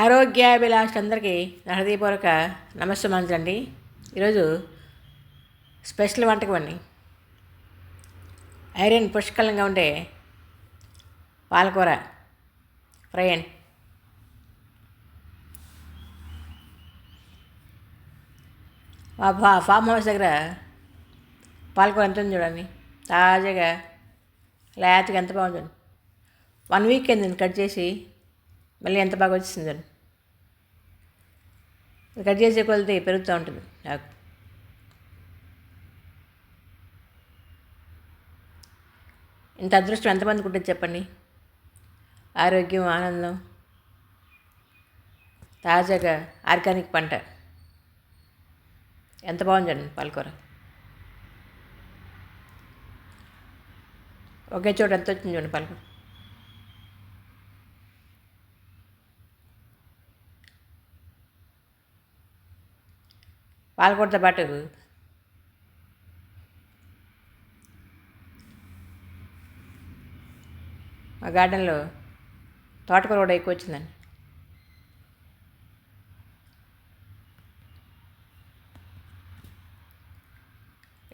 ఆరోగ్యాభిలాషులందరికీ నా హృదయపూర్వక నమస్కారం అండి ఈరోజు స్పెషల్ వంటకం అండి. ఐరన్ పుష్కలంగా ఉండే పాలకూర ఫ్రై అండి. మా ఫా ఫామ్ హౌస్ దగ్గర పాలకూర ఎంత ఉంది చూడండి. తాజాగా లేతగా ఎంత బాగుంది వన్ వీక్ అయింది కట్ చేసి మళ్ళీ ఎంత బాగా వచ్చిందని కట్ చేసే కొలితే పెరుగుతూ ఉంటుంది నాకు. ఇంత అదృష్టం ఎంతమందికి ఉంటుంది చెప్పండి? ఆరోగ్యం ఆనందం. తాజాగా ఆర్గానిక్ పంట. ఎంత బాగుందండి పాలకూర. ఒకే చోట ఎంత వచ్చింది చూడండి పాలకూర. పాలకూరతో పాటు. మా గార్డెన్లో తోటకూర కూడా ఎక్కువ వచ్చిందండి.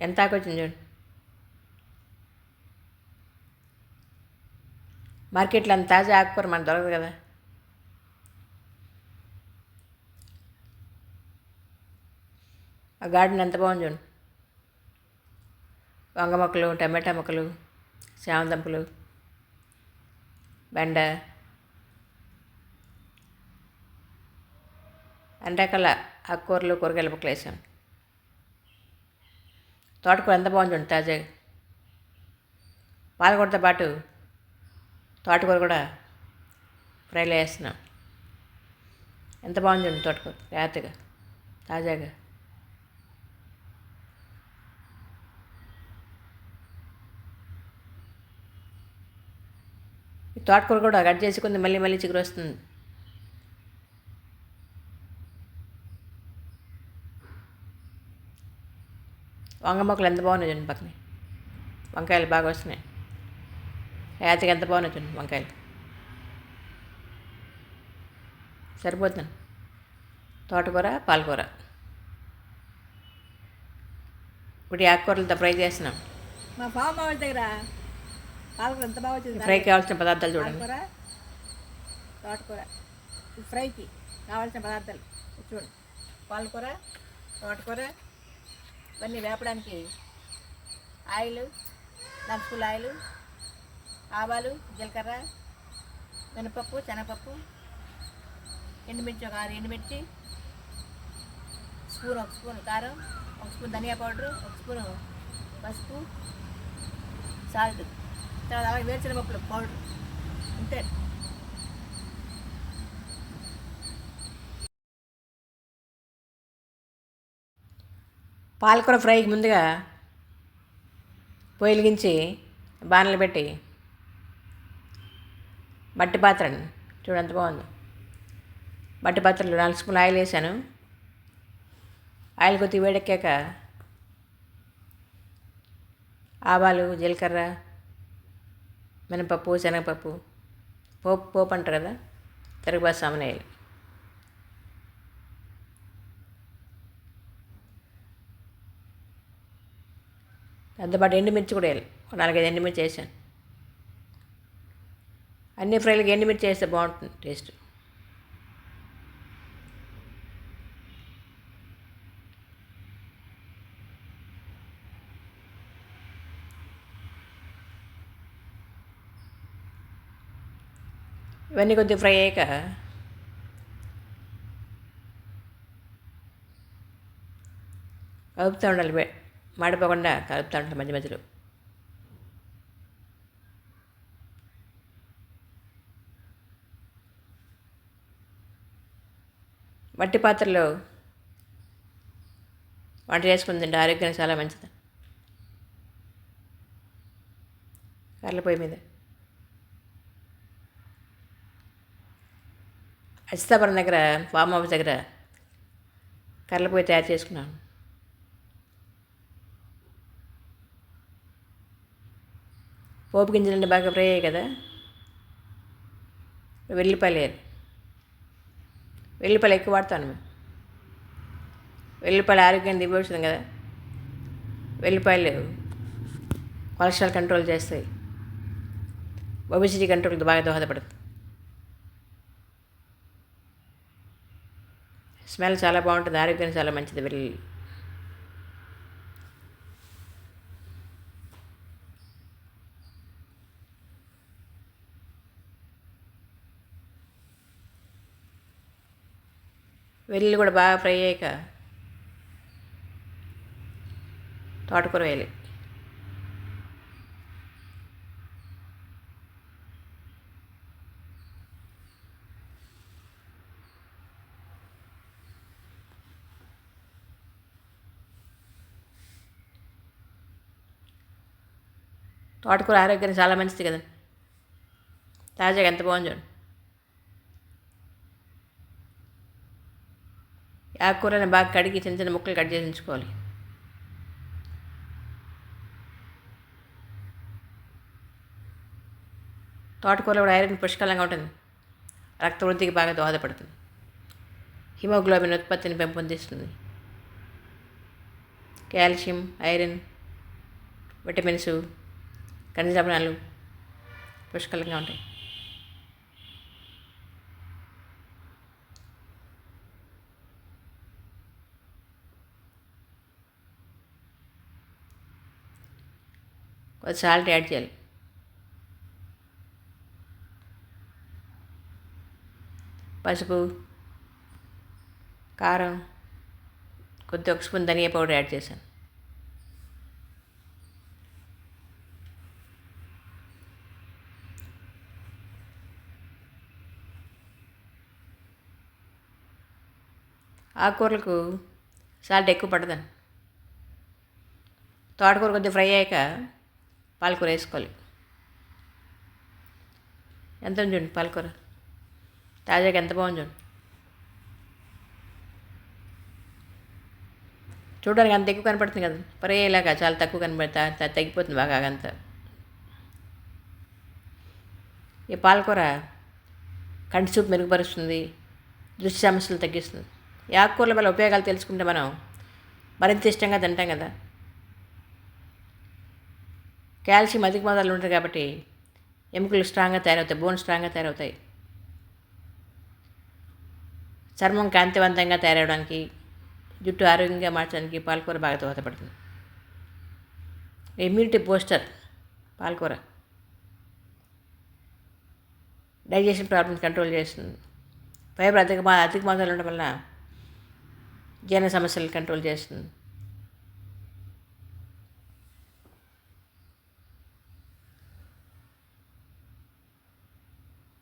ఎంత ఆకు వచ్చింది చూడండి మార్కెట్లో అంత తాజా ఆకుకూర మనకు దొరకదు కదా. ఆ గార్డెన్ ఎంత బాగుంది చూడండి వంగ మొక్కలు టమాటా మొక్కలు చామదుంపలు బెండ అన్ని రకాల ఆకుకూరలు కూరగాయల మొక్కలు వేసాం. తోటకూర ఎంత బాగుంది చూడండి తాజాగా పాలకూరతో పాటు తోటకూర కూడా ఫ్రైలో వేస్తున్నాం. ఎంత బాగుంది చూడండి తోటకూర లేతగా తాజాగా. తోటకూర కూడా కట్ చేసుకుంది మళ్ళీ మళ్ళీ చిగురు వస్తుంది. వంగ మొక్కలు ఎంత బాగున్నాయి చూడండి పక్కనే. వంకాయలు బాగా వస్తున్నాయి. యాతకి ఎంత బాగున్నాయి చూడండి వంకాయలు. సరిపోతుంది. తోటకూర పాలకూర. ఇప్పుడు ఆకుకూరలతో ఫ్రై చేస్తున్నాం. మా ఫామ్ హౌస్ దగ్గర పాలకూర ఎంత బాగా వచ్చింది ఫ్రైకి కావాల్సిన పదార్థాలు చూడండి. పాలకూర తోటకూర. ఫ్రైకి కావాల్సిన పదార్థాలు చూడండి పాలకూర తోటకూర ఇవన్నీ వేపడానికి ఆయిల్ నాలుగు స్పూన్ల ఆయిల్ ఆవాలు జీలకర్ర మినపప్పు శనగపప్పు ఎండుమిర్చి ఒక ఆరు ఎండుమిర్చి స్పూన్ ఒక స్పూన్ కారం ఒక స్పూన్ ధనియా పౌడరు ఒక స్పూన్ పసుపు సాల్ట్. తర్వాత అలాగే వేరుశనగ పౌడర్ అంతే. పాలకూర ఫ్రైకి ముందుగా పొయ్యిలిగించి బాణలు పెట్టి మట్టి పాత్రని చూడంత బాగుంది. మట్టి పాత్రలో నాలుగు స్పూన్ ఆయిల్ వేసాను. ఆయిల్ కొద్దిగా వేడెక్కాక ఆవాలు జీలకర్ర మినపప్పు శనగపప్పు. పోపు పోపు అంటారు కదా? తిరగబాటు సామాన్ వేయాలి. దాంతోపాటు ఎండుమిర్చి కూడా వేయాలి. ఒక నాలుగైదు ఎండుమిర్చి వేసాను. అన్ని ఫ్రైలకి ఎండుమిర్చి వేస్తే బాగుంటుంది టేస్ట్. ఇవన్నీ కొద్దిగా ఫ్రై అయ్యాక కలుపుతూ ఉండాలి మాడిపోకుండా కలుపుతూ ఉండాలి మధ్య మధ్యలో. మట్టి పాత్రలో వంట చేసుకుని తింటే ఆరోగ్యానికి చాలా మంచిది. కర్ల పొయ్యి మీద. అచితాపురం దగ్గర ఫామ్ హౌస్ దగ్గర కర్ల పొయ్యి తయారు చేసుకున్నాను. పోపు గింజలన్నీ బాగా ఫ్రై అయ్యాయి కదా? వెల్లిపాయలు వేయాలి. వెల్లిపాయలు ఎక్కువ వాడతాను మేము. ఆరోగ్యాన్ని దివ్వస్తుంది కదా? వెల్లుల్లిపాయలు కొలెస్ట్రాల్ కంట్రోల్ చేస్తాయి. ఒబిసిటీ కంట్రోల్కి బాగా దోహదపడుతుంది. స్మెల్ చాలా బాగుంటుంది ఆరోగ్యానికి చాలా మంచిది వెల్లుల్లి వెల్లుల్లి కూడా బాగా ఫ్రై అయ్యాక తోటకూర వేయాలి. తోటకూర ఆరోగ్యానికి చాలా మంచిది కదా. తాజాగా ఎంత బాగుంది చూడండి ఆకుకూరని బాగా కడిగి చిన్న చిన్న ముక్కలు కట్ చేసి ఉంచుకోవాలి. తోటకూరలో కూడా ఐరన్ పుష్కలంగా ఉంటుంది. రక్త వృద్ధికి బాగా దోహదపడుతుంది. హిమోగ్లోబిన్ ఉత్పత్తిని పెంపొందిస్తుంది. కాల్షియం ఐరన్ విటమిన్స్ ఖనిజామనాలు పుష్కలంగా ఉంటాయి. కొంచెం సాల్ట్ యాడ్ చేయాలి. పసుపు కారం కొద్ది ఒక స్పూన్ ధనియా పౌడర్ యాడ్ చేశాను. ఆకుకూరలకు సాల్ట్ ఎక్కువ పడదని. తోటకూర కొద్దిగా ఫ్రై అయ్యాక పాలకూర వేసుకోవాలి. ఎంత ఉంది చూడండి పాలకూర? తాజాగా ఎంత బాగుంది చూడండి. చూడడానికి అంత ఎక్కువ కనపడుతుంది కదా. ఫ్రై అయ్యేలాగా చాలా తక్కువ కనపడతా తగ్గిపోతుంది బాగా అంత ఈ పాలకూర కంటి చూపు మెరుగుపరుస్తుంది దృష్టి సమస్యలు తగ్గిస్తుంది. ఈ ఆకుకూరల వల్ల ఉపయోగాలు తెలుసుకుంటే మనం మరింత ఇష్టంగా తింటాం కదా. కాల్షియం అధిక మోతాదులో ఉంటాయి కాబట్టి ఎముకలు స్ట్రాంగ్గా తయారవుతాయి బోన్ స్ట్రాంగ్గా తయారవుతాయి. చర్మం కాంతివంతంగా తయారవడానికి జుట్టు ఆరోగ్యంగా మార్చడానికి పాలకూర బాగా దోహదపడుతుంది. ఇమ్యూనిటీ బూస్టర్ పాలకూర డైజెషన్ ప్రాబ్లమ్స్ కంట్రోల్ చేస్తుంది. ఫైబర్ అధిక అధిక మోతాదులో ఉండడం వల్ల జన సమస్యలు కంట్రోల్ చేస్తుంది.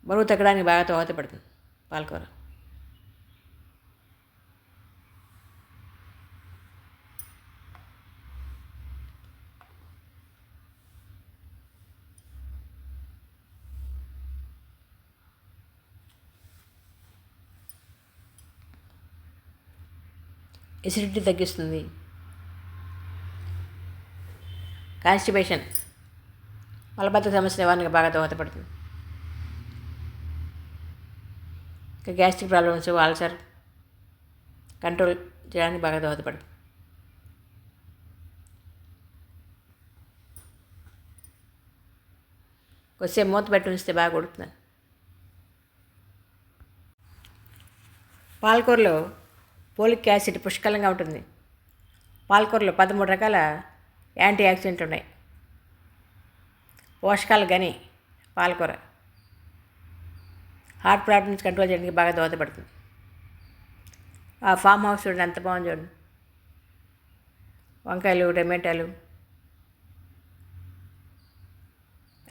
బరువు తగ్గడానికి బాగా దోహదపడుతుంది పాలకూర. ఎసిడిటీ తగ్గిస్తుంది. కాన్స్టిపేషన్ మలబద్ధ సమస్య నివారణకు బాగా దోహదపడుతుంది. ఇంకా గ్యాస్ట్రిక్ ప్రాబ్లమ్స్ ఆల్సర్ కంట్రోల్ చేయడానికి బాగా దోహదపడుతుంది. కొద్దిసేపు మూత పెట్టి ఉంచితే బాగా ఉడుకుతుంది. పాలకూరలో పోలిక్ యాసిడ్ పుష్కలంగా ఉంటుంది. పాలకూరలో పదమూడు రకాల యాంటీ ఆక్సిడెంట్లు ఉన్నాయి. పోషకాలు గని పాలకూర. హార్ట్ ప్రాబ్లమ్స్ కంట్రోల్ చేయడానికి బాగా దోహదపడుతుంది. ఆ ఫామ్ హౌస్ చూడండి ఎంత బాగుంది చూడండి. వంకాయలు టమాటాలు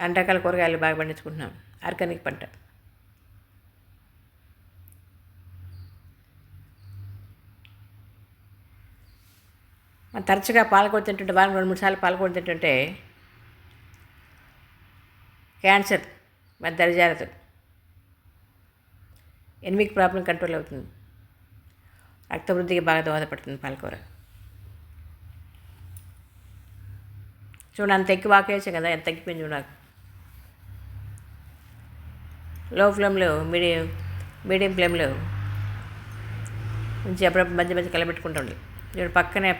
అన్ని రకాల కూరగాయలు బాగా పండించుకుంటున్నాం. ఆర్గానిక్ పంట. తరచుగా పాలకూర తింటుంటే వారం రెండు మూడు సార్లు పాలకూర తింటుంటే క్యాన్సర్ మరి దరిజారత ఎనిమిక్ ప్రాబ్లం కంట్రోల్ అవుతుంది. రక్తవృద్ధికి బాగా దోహదపడుతుంది పాలకూర చూడండి అంత ఎక్కువ ఆకేసాం కదా ఎంత తగ్గిపోయింది చూడాలి లో ఫ్లేమ్లో మీడియం మీడియం ఫ్లేమ్లో ఉంచి అప్పుడప్పుడు మధ్య మధ్య కలబెట్టుకుంటూ ఉండాలి. చూడండి పక్కనే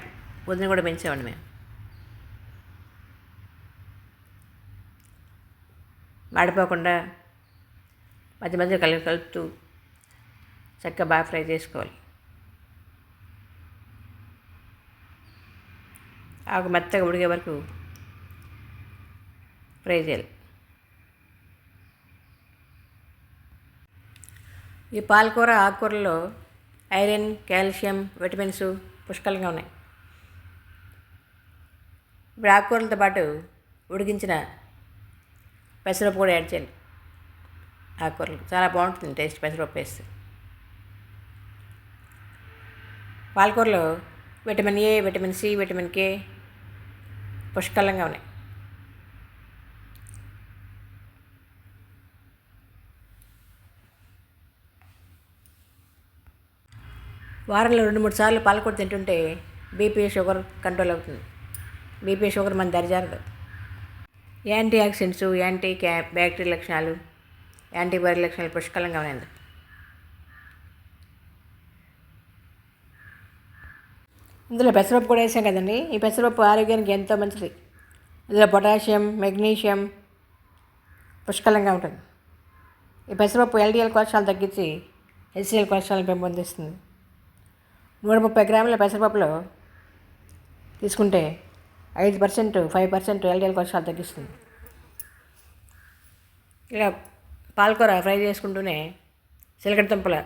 వదిన కూడా పెంచేవాడి మేము. మాడిపోకుండా మధ్య మధ్య కలిపి కలుపుతూ చక్కగా బాగా ఫ్రై చేసుకోవాలి. ఆకు మెత్తగా ఉడికే వరకు ఫ్రై చేయాలి. ఈ పాలకూర ఆకుకూరలో ఐరన్ కాల్షియం విటమిన్స్ పుష్కలంగా ఉన్నాయి. ఇప్పుడు ఆకుకూరలతో పాటు ఉడికించిన పెసరపప్పు కూడా యాడ్ చేయాలి. ఆకుకూరలు చాలా బాగుంటుంది టేస్ట్ పెసరపప్పు వేస్తే పాలకూరలో vitamin A vitamin C vitamin K పుష్కలంగా ఉన్నాయి. వారంలో రెండు మూడు సార్లు పాలకూర తింటుంటే బీపీ షుగర్ కంట్రోల్ అవుతుంది. బీపీ షుగర్ మన దరిజారదు యాంటీ ఆక్సిడెంట్స్ యాంటీ క్యా బ్యాక్టీరియా లక్షణాలు యాంటీబయోటిక్ లక్షణాలు పుష్కలంగా ఉన్నాయి ఇందులో పెసరపప్పు కూడా వేసాం కదండి. ఈ పెసరపప్పు ఆరోగ్యానికి ఎంతో మంచిది. ఇందులో పొటాషియం మెగ్నీషియం పుష్కలంగా ఉంటుంది. ఈ పెసరపప్పు ఎల్డిఎల్ కొలెస్ట్రాల్ తగ్గించి హెచ్సిఎల్ కొలెస్ట్రాల్ పెంపొందిస్తుంది. నూట ముప్పై గ్రాముల పెసరపప్పులో తీసుకుంటే ఐదు percent five percent LDL cholesterol తగ్గిస్తుంది. ఇలా పాలకూర ఫ్రై చేసుకుంటూనే సిలకడ దుంపల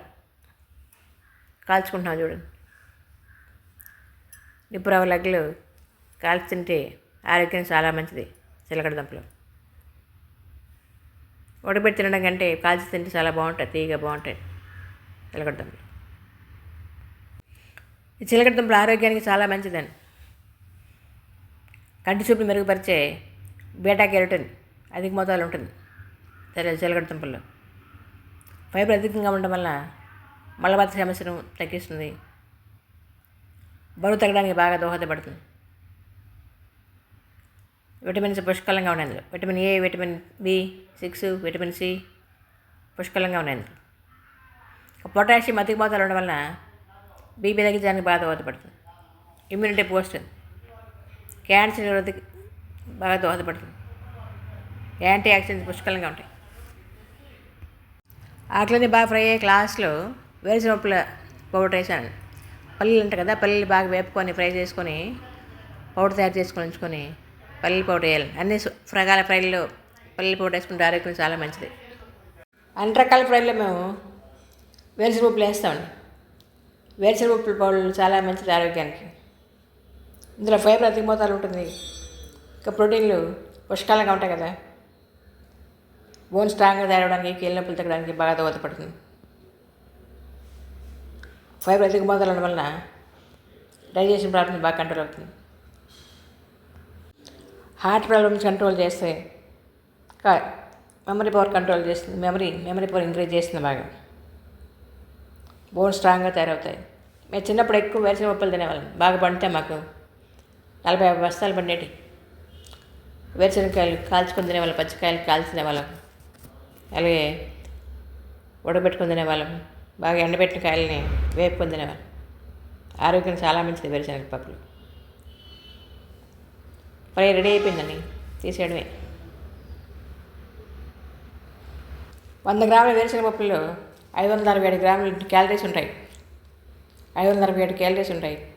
కాల్చుకుంటున్నాం చూడండి నిప్పు రవ్వ లగ్గులు కాల్చి తింటే ఆరోగ్యం చాలా మంచిది సిలకడ దుంపలు ఉడబెట్టి తినడం కంటే కాల్చి తింటే చాలా బాగుంటుంది తీయగా బాగుంటాయి చిలకడ దుంపలు ఈ చిలకడ దుంపలు ఆరోగ్యానికి చాలా మంచిదండి కంటి చూపులు మెరుగుపరిచే బీటా కెరటిన్ అధిక మోతాదులో ఉంటుంది. సరే చిలకడ దుంపల్లో ఫైబర్ అధికంగా ఉండడం వల్ల మలబద్ధ సమస్యను తగ్గిస్తుంది. బరువు తగ్గడానికి బాగా దోహదపడుతుంది. విటమిన్స్ పుష్కలంగా ఉన్నాయి అందులో vitamin A vitamin B six vitamin C పుష్కలంగా ఉన్నాయి అందులో పొటాషియం అధిక మోతాదులు ఉండడం వలన బీపీ తగ్గించడానికి బాగా దోహదపడుతుంది. ఇమ్యూనిటీ పోస్తుంది క్యాన్సర్ నిరోధక బాగా దోహదపడుతుంది. యాంటీ ఆక్సిడెంట్స్ పుష్కలంగా ఉంటాయి. ఆకలిని బాగా ఫ్రై అయ్యే క్లాస్లో వేరుశనగపప్పుల పౌడర్ వేసాను పల్లీలు ఉంటాయి కదా పల్లీలు బాగా వేపుకొని ఫ్రై చేసుకొని పౌడర్ తయారు చేసుకొని ఉంచుకొని పల్లీలు పౌడర్ వేయాలి. అన్ని రకాల ఫ్రైల్లో పల్లీలు పౌడర్ వేసుకుంటే ఆరోగ్యం చాలా మంచిది. అన్ని రకాల ఫ్రైల్లో మేము వేరుశనగపప్పులు వేస్తామండి. వేరుశనగపప్పుల పౌడర్ చాలా మంచిది ఆరోగ్యానికి. ఇందులో ఫైబర్ అధిక మోతాలు ఉంటుంది. ఇంకా ప్రోటీన్లు పుష్కలంగా ఉంటాయి కదా. బోన్ స్ట్రాంగ్గా తయారవడానికి కీళ్ళ నొప్పులు తగ్గడానికి బాగా దోహదపడుతుంది. ఫైబర్ అధిక మోతాదు ఉండడం వలన డైజెషన్ ప్రాబ్లమ్స్ బాగా కంట్రోల్ అవుతుంది. హార్ట్ ప్రాబ్లమ్స్ కంట్రోల్ చేస్తే మెమరీ పవర్ కంట్రోల్ చేస్తుంది. మెమరీ మెమరీ పవర్ ఇంక్రీజ్ చేస్తుంది బాగా. బోన్ స్ట్రాంగ్గా తయారవుతాయి. మేము చిన్నప్పుడు ఎక్కువ వేసిన పప్పులు తినేవాళ్ళం. బాగా పండితే మాకు నలభై యాభై బస్తాలు పండేటి వేరుశనగకాయలు కాల్చుకొని తినేవాళ్ళం పచ్చికాయలు కాల్చి తినేవాళ్ళం. అలాగే ఉడకబెట్టుకొని తినేవాళ్ళం. బాగా ఎండబెట్టిన కాయలని వేపుకొని తినేవాళ్ళం. ఆరోగ్యం చాలా మంచిది వేరుశనగ పప్పులు. ఫ్రై రెడీ అయిపోయిందండి తీసేయడమే. వంద గ్రాముల వేరుశనగ పప్పుల్లో ఐదు వందల అరవై ఏడు గ్రాములు క్యాలరీస్ ఉంటాయి. ఐదు వందల అరవై ఏడు క్యాలరీస్ ఉంటాయి.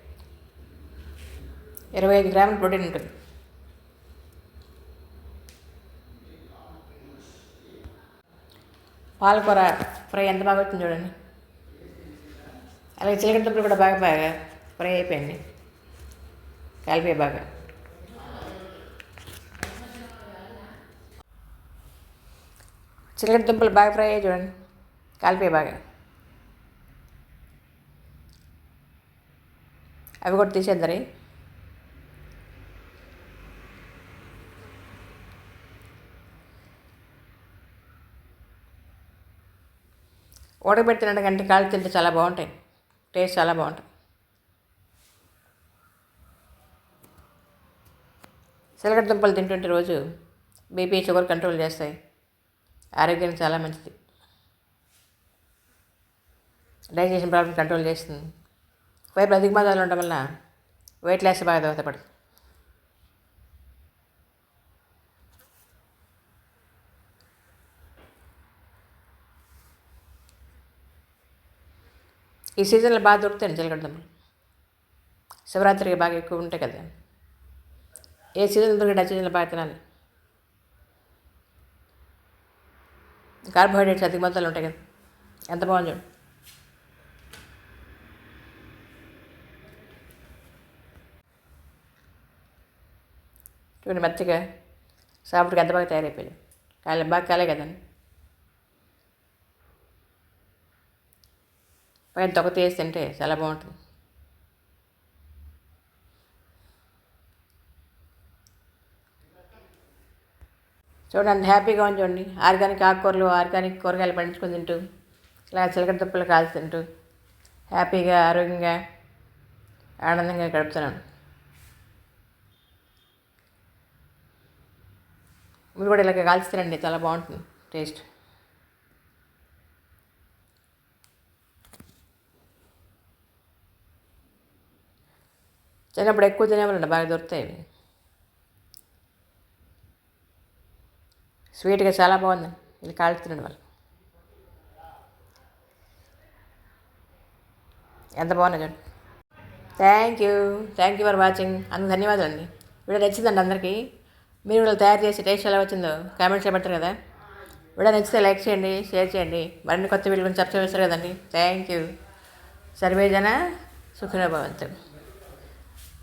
ఇరవై ఐదు గ్రాముల ప్రోటీన్ ఉంటుంది. పాలకూర ఫ్రై ఎంత బాగా వచ్చింది చూడండి. అలాగే చిలకడ దుంపలు కూడా బాగా బాగా ఫ్రై అయిపోయింది. కలిపే బాగా. చిలకడ దుంపలు బాగా ఫ్రై అయ్యాయి చూడండి. కలిపే బాగా. అవి కూడా తీసేద్దరి ఉడకబెట్టినట్టు కంటే కాళ్ళు తింటే చాలా బాగుంటాయి. టేస్ట్ చాలా బాగుంటుంది సిలగడ దుంపలు తింటుంటే రోజు బీపీ షుగర్ కంట్రోల్ చేస్తాయి. ఆరోగ్యానికి చాలా మంచిది. డైజెషన్ ప్రాబ్లమ్ కంట్రోల్ చేస్తుంది. వైపు అధిక మాదాలు ఉండడం వల్ల వెయిట్ లాస్ బాగా దోహదపడుతుంది. ఈ సీజన్లో బాగా దొరుకుతాయండి చిలకడ దుంపలు శివరాత్రికి బాగా ఎక్కువ ఉంటాయి కదా. ఏ సీజన్ దొరికితే ఆ సీజన్లో బాగా తినాలి. కార్బోహైడ్రేట్స్ అధిక మొత్తాలు ఉంటాయి కదా. ఎంత బాగుంది చూడు. చూడండి మెత్తగా సాపుడికి ఎంత బాగా తయారైపోయింది. కాలే బాగా కాలే కదండి. పైన తొక్క తీసి తింటే చాలా బాగుంటుంది. చూడండి హ్యాపీగా ఉంది చూడండి. ఆర్గానిక్ ఆకుకూరలు ఆర్గానిక్ కూరగాయలు పండించుకొని తింటూ ఇలా చిలకడ దుప్పలు కాల్చి తింటూ హ్యాపీగా ఆరోగ్యంగా ఆనందంగా గడుపుతున్నాను. మీరు కూడా ఇలాగ కాల్చి తినండి చాలా బాగుంటుంది టేస్ట్. చిన్నప్పుడు ఎక్కువ తినేవాళ్ళండి బాగా దొరుకుతాయి ఇవి స్వీట్గా చాలా బాగుంది ఇది కాల్చి తినడం వల్ల ఎంత బాగుంది చూడండి thank you thank you for watching అందుకు ధన్యవాదాలు అండి. వీడియో నచ్చిందండి అందరికీ. మీరు వీళ్ళు తయారు చేసి టేస్ట్ ఎలా వచ్చిందో కామెంట్స్ పెడతారు కదా. వీడియో నచ్చితే లైక్ చేయండి షేర్ చేయండి. మరిన్ని కొత్త వీడియో గురించి సబ్స్క్రైబ్ చేస్తారు కదండి. థ్యాంక్ యూ సర్వేజన సుఖినోభవంతు.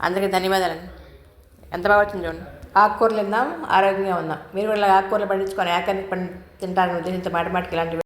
అందరికీ ధన్యవాదాలండి ఎంత బాగా వచ్చింది చూడండి. ఆకుకూరలు తిందాం ఆరోగ్యంగా ఉందాం. మీరు కూడా ఆకుకూరలు పండించుకొని ఆకానికి పండి తింటారని ఉద్దేశించి మాట మాటకి ఇలాంటివి